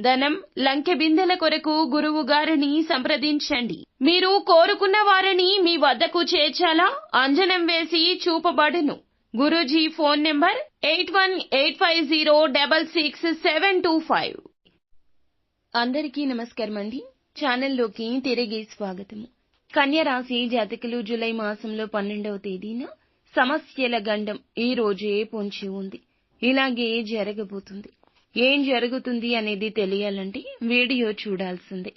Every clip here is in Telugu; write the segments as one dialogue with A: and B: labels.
A: ధనం లంకె బిందెల కొరకు గురువు గారిని సంప్రదించండి. మీరు కోరుకున్న వారిని మీ వద్దకు చేర్చాలా? అంజనం వేసి చూపబడును. Guruji phone number eight one eight five zero double six seven two five. అందరికీ నమస్కారం అండి ఛానల్లోకి తిరిగి స్వాగతము. కన్యరాశి జాతకులు జూలై మాసంలో పన్నెండవ తేదీన సమస్యల గండం ఈ రోజే పొంచి ఉంది. ఇలాగే జరగబోతుంది. ఏం జరుగుతుంది అనేది తెలియాలంటే వీడియో చూడాల్సిందే.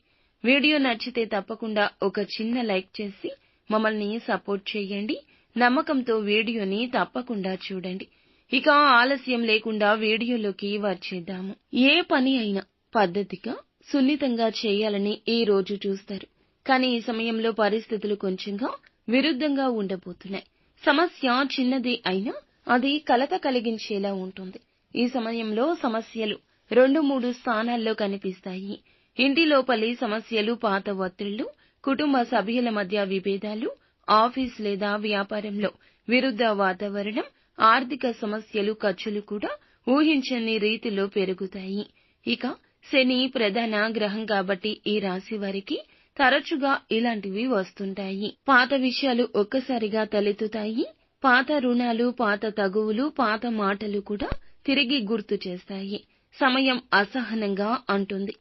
A: వీడియో నచ్చితే తప్పకుండా ఒక చిన్న లైక్ చేసి మమ్మల్ని సపోర్ట్ చేయండి. నమ్మకంతో వీడియోని తప్పకుండా చూడండి. ఇక ఆలస్యం లేకుండా వీడియోలోకి వచ్చేద్దాము. ఏ పని అయినా పద్ధతిగా సున్నితంగా చేయాలని ఈ రోజు చూస్తారు. కానీ ఈ సమయంలో పరిస్థితులు కొంచెంగా విరుద్ధంగా ఉండబోతున్నాయి. సమస్య చిన్నది అయినా అది కలత కలిగించేలా ఉంటుంది. ఈ సమయంలో సమస్యలు రెండు మూడు స్థానాల్లో కనిపిస్తాయి. ఇంటి లోపలి సమస్యలు పాత ఒత్తిళ్ళు కుటుంబ సభ్యుల మధ్య విభేదాలు ఆఫీస్ లేదా వ్యాపారంలో విరుద్ధ వాతావరణం ఆర్థిక సమస్యలు ఖర్చులు కూడా ఊహించని రీతిలో పెరుగుతాయి. ఇక శని ప్రధాన గ్రహం కాబట్టి ఈ రాశి వారికి తరచుగా ఇలాంటివి వస్తుంటాయి. పాత విషయాలు ఒక్కసారిగా తలెత్తుతాయి. పాత రుణాలు పాత తగువులు పాత మాటలు కూడా తిరిగి గుర్తు చేస్తాయి. సమయం అసహనంగా అంటుంది.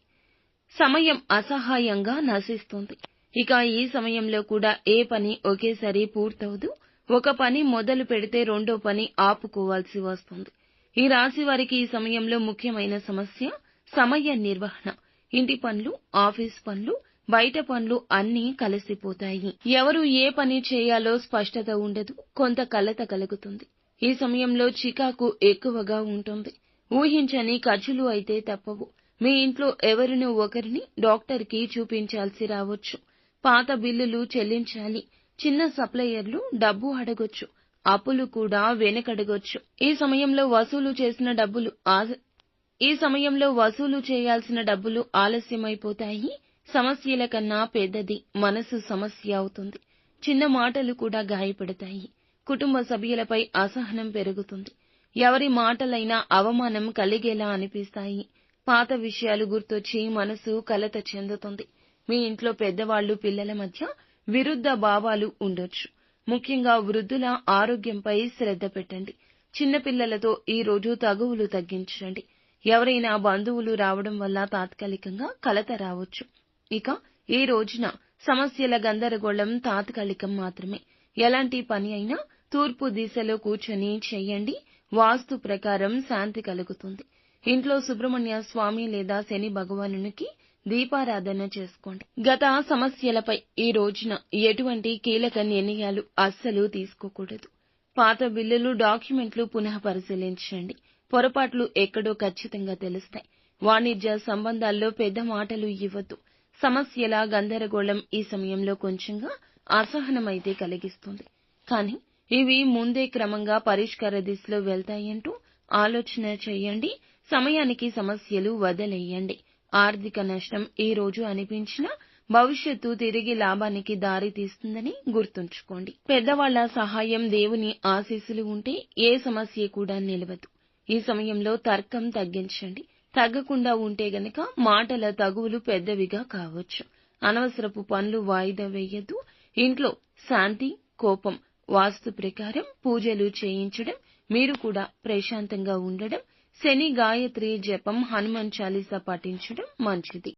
A: సమయం అసహాయంగా నశిస్తుంది. ఇక ఈ సమయంలో కూడా ఏ పని ఒకేసారి పూర్తవదు. ఒక పని మొదలు పెడితే రెండో పని ఆపుకోవాల్సి వస్తుంది. ఈ రాశి వారికి ఈ సమయంలో ముఖ్యమైన సమస్య సమయ నిర్వహణ. ఇంటి పనులు ఆఫీస్ పనులు బయట పనులు అన్నీ కలిసిపోతాయి. ఎవరు ఏ పని చేయాలో స్పష్టత ఉండదు. కొంత కలత కలుగుతుంది. ఈ సమయంలో చికాకు ఎక్కువగా ఉంటుంది. ఊహించని ఖర్చులు అయితే తప్పవు. మీ ఇంట్లో ఎవరినో ఒకరిని డాక్టర్కి చూపించాల్సి రావచ్చు. పాత బిల్లులు చెల్లించాలి. చిన్న సప్లయర్లు డబ్బు అడగొచ్చు. అప్పులు కూడా వెనకడగొచ్చు. ఈ సమయంలో వసూలు చేసిన డబ్బులు ఈ సమయంలో వసూలు చేయాల్సిన డబ్బులు ఆలస్యమైపోతాయి. సమస్యల కన్నా పెద్దది మనసు సమస్య అవుతుంది. చిన్న మాటలు కూడా గాయపడతాయి. కుటుంబ సభ్యులపై అసహనం పెరుగుతుంది. ఎవరి మాటలైనా అవమానం కలిగేలా అనిపిస్తాయి. పాత విషయాలు గుర్తొచ్చి మనసు కలత చెందుతుంది. మీ ఇంట్లో పెద్దవాళ్ళు పిల్లల మధ్య విరుద్ధ భావాలు ఉండొచ్చు. ముఖ్యంగా వృద్ధుల ఆరోగ్యంపై శ్రద్ధ పెట్టండి. చిన్నపిల్లలతో ఈ రోజు తగువులు తగ్గించండి. ఎవరైనా బంధువులు రావడం వల్ల తాత్కాలికంగా కలత రావచ్చు. ఇక ఈ రోజున సమస్యల గందరగోళం తాత్కాలికం మాత్రమే. ఎలాంటి పని అయినా తూర్పు దిశలో కూర్చొని చెయ్యండి. వాస్తు ప్రకారం శాంతి కలుగుతుంది. ఇంట్లో సుబ్రహ్మణ్య స్వామి లేదా శని భగవానునికి దీపారాధన చేసుకోండి. గత సమస్యలపై ఈ రోజున ఎటువంటి కీలక నిర్ణయాలు అస్సలు తీసుకోకూడదు. పాత బిల్లులు డాక్యుమెంట్లు పునః పరిశీలించండి. పొరపాట్లు ఎక్కడో ఖచ్చితంగా తెలుస్తాయి. వాణిజ్య సంబంధాల్లో పెద్ద మాటలు ఇవ్వద్దు. సమస్యల గందరగోళం ఈ సమయంలో కొంచెంగా అసహనమైతే కలిగిస్తుంది. కానీ ఇవి ముందే క్రమంగా పరిష్కార దిశలో వెళ్తాయంటూ ఆలోచన చేయండి. సమయానికి సమస్యలు వదిలేయండి. ఆర్థిక నష్టం ఈ రోజు అనిపించినా భవిష్యత్తు తిరిగి లాభానికి దారి తీస్తుందని గుర్తుంచుకోండి. పెద్దవాళ్ళ సహాయం దేవుని ఆశీస్సులు ఉంటే ఏ సమస్య కూడా నిలవదు. ఈ సమయంలో తర్కం తగ్గించండి. తగ్గకుండా ఉంటే గనక మాటల తగువులు పెద్దవిగా కావచ్చు. అనవసరపు పనులు వాయిదా వేయద్దు. ఇంట్లో శాంతి కోపం వాస్తు ప్రకారం పూజలు చేయించడం మీరు కూడా ప్రశాంతంగా ఉండడం శని గాయత్రి జపం హనుమాన్ చాలీసా పఠించడం మంచిది.